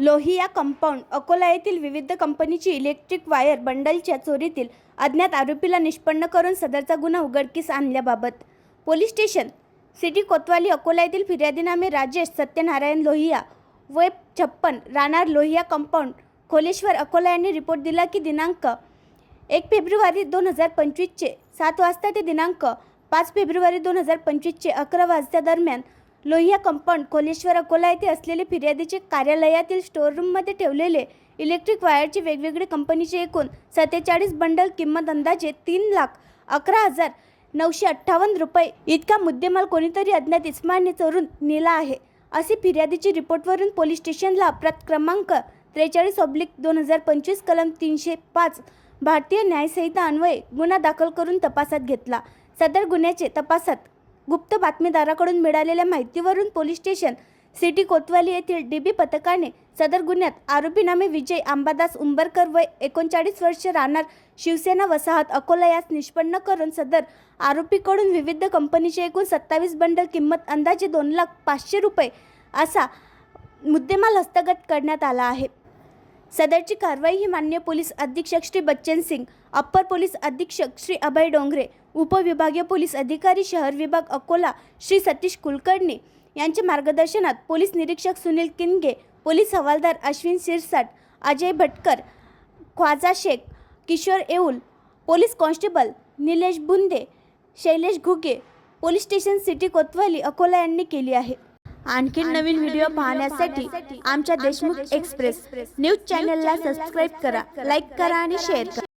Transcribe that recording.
Lohia compound Akola येथील विविध कंपनीची इलेक्ट्रिक वायर बंडलच्या चोरीतील अज्ञात आरोपीला निष्पन्न करून सदरचा गुन्हा उघडकीस आणल्याबाबत police station city Kotwali Akola येथील फिर्यादीनामे राजेश सत्यनारायण लोहिया वय छप्पन राहणार लोहिया कंपाऊंड खोलेश्वर अकोला यांनी रिपोर्ट दिला की दिनांक एक फेब्रुवारी दोन हजार पंचवीसचे सात वाजता ते दिनांक पाच फेब्रुवारी दोन हजार पंचवीसचे अकरा वाजता दरम्यान लोहिया कंपाऊंड कोलेश्वर अकोला येथे असलेले फिर्यादीचे कार्यालयातील स्टोअररूममध्ये ठेवलेले इलेक्ट्रिक वायरचे वेगवेगळे कंपनीचे एकूण सत्तेचाळीस बंडल किंमत अंदाजे तीन लाख अकरा हजार नऊशे अठ्ठावन्न रुपये इतका मुद्देमाल कोणीतरी अज्ञात इस्माने चोरून नेला आहे. असे फिर्यादीची रिपोर्टवरून पोलीस स्टेशनला अपराध क्रमांक त्रेचाळीस ऑब्लिक दोन हजार पंचवीस कलम तीनशे पाच भारतीय न्यायसंहिता अन्वये गुन्हा दाखल करून तपासात घेतला. सदर गुन्ह्याचे तपासात गुप्त बातमीदाराकडून मिळालेल्या माहितीवरून पोलीस स्टेशन सिटी कोतवाली येथील डीबी पथकाने सदर गुन्ह्यात आरोपी नामे विजय अंबादास उंबरकर वय एकोणचाळीस वर्ष राहणार शिवसेना वसाहत अकोला यास निष्पन्न करून सदर आरोपीकडून विविध कंपनीचे एकूण सत्तावीस बंडल किंमत अंदाजे दोन लाख पाचशे रुपये असा मुद्देमाल हस्तगत करण्यात आला आहे. सदरची कारवाई ही मान्य पोलीस अधीक्षक श्री बच्चन सिंग अप्पर पोलीस अधीक्षक श्री अभय डोंगरे उपविभागीय पोलीस अधिकारी शहर विभाग अकोला श्री सतीश कुलकर्णी यांच्या मार्गदर्शनात पोलीस निरीक्षक सुनील किनगे पोलीस हवालदार Ashwin Sirsat Ajay Bhatkar Khwaja Shaikh Kishor Yeul police constable Nilesh Bunde Shailesh Ghuge police station city Kotwali Akola यांनी केली आहे. आणखी नवीन व्हिडिओ पाहण्यासाठी आमच्या देशमुख एक्सप्रेस न्यूज चॅनलला सबस्क्राईब करा लाईक करा आणि शेअर करा.